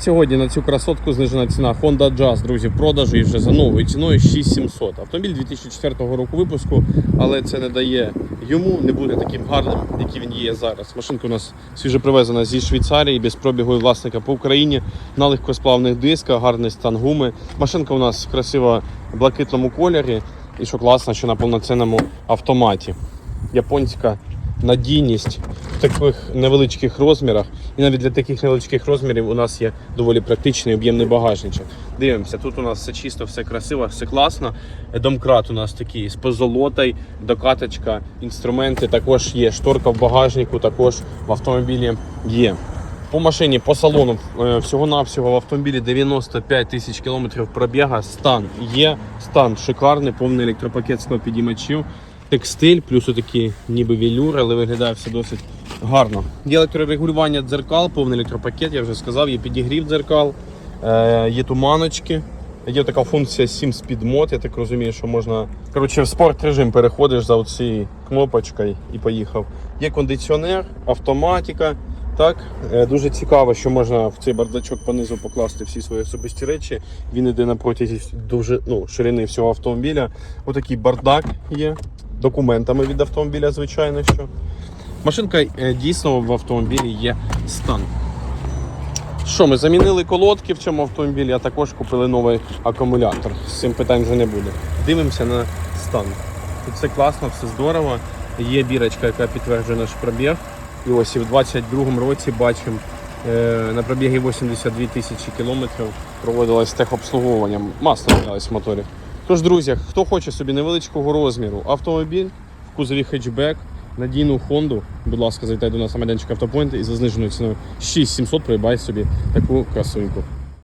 Сьогодні на цю красотку знижена ціна Honda Jazz, друзі, в продажу і вже за новою ціною 6700. Автомобіль 2004 року випуску, але це не дає йому, не буде таким гарним, який він є зараз. Машинка у нас свіже привезена зі Швейцарії, без пробігу власника по Україні, на легкосплавних дисках, гарний стан гуми. Машинка у нас красива в блакитному кольорі, і що класно, що на повноцінному автоматі. Японська надійність в таких невеличких розмірах. І навіть для таких невеличких розмірів у нас є доволі практичний об'ємний багажничок. Дивимося, тут у нас все чисто, все красиво, все класно. Домкрат у нас такий з позолотою, докаточка, інструменти також є. Шторка в багажнику також в автомобілі є. По машині, по салону е, всього-навсього в автомобілі 95 тисяч кілометрів пробіга. Стан є, стан шикарний, повний електропакет склопідіймачів, текстиль, плюс такі ніби велюр, але виглядає все досить гарно. Є електрорегулювання дзеркал, повний електропакет, я вже сказав, є підігрів дзеркал, е, є туманочки. Є така функція Sim Speed Mode, я так розумію, що можна. Коротше, в спорт режим переходиш за цією кнопочкою і поїхав. Є кондиціонер, автоматика. Так, Е, дуже цікаво, що можна в цей бардачок понизу покласти всі свої особисті речі. Він іде на протязі дуже ну, ширини всього автомобіля. Отакий бардак є. Документами від автомобіля, звичайно. що. Машинка е, дійсно в автомобілі є стан. Що, ми замінили колодки в цьому автомобілі, а також купили новий акумулятор. З цим питань вже не буде. Дивимося на стан. Тут все класно, все здорово. Є бірочка, яка підтверджує наш пробіг. І ось і в 22-му році бачимо е, на пробігі 82 тисячі кілометрів проводилось техобслуговування. Масло мінялось в моторі. Тож, друзі, хто хоче собі невеличкого розміру автомобіль в кузові хетчбек, надійну Хонду, будь ласка, зайдіть до нас на майданчик Автопойнт і за зниженою ціною 6700 придбай собі таку красуньку.